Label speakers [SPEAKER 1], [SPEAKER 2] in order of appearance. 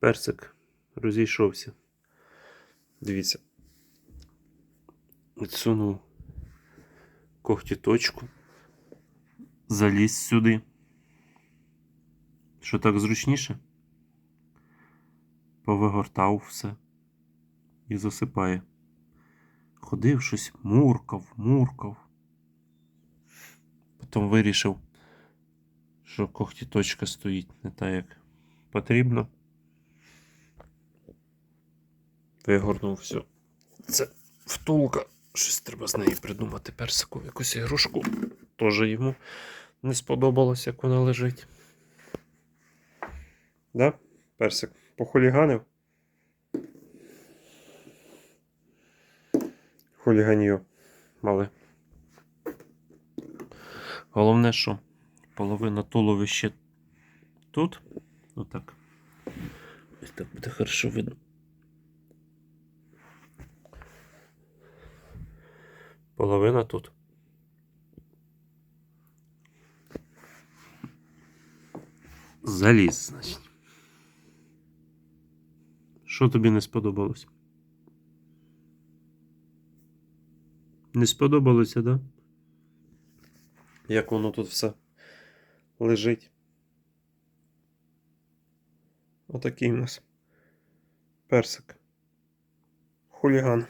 [SPEAKER 1] персик розійшовся. Дивіться. Відсунув когті точку. Заліз сюди. Що так зручніше? Повигортав все і засипає. Ходив щось, муркав, муркав. Потім вирішив, що когті точка стоїть не так, як потрібно. Вигорнув все. Це втулка. Щось треба з неї придумати персику, якусь ігрушку. Теж йому не сподобалось, як вона лежить. Да? Персик похуліганив. Хуліганьо мале. Головне, що половина туловища тут. Отак. Ось так буде хорошо видно. Половина тут. Заліз, значить. Що тобі не сподобалось? Не сподобалося, да? Як воно тут все лежить. Отакий у нас персик. Хуліган.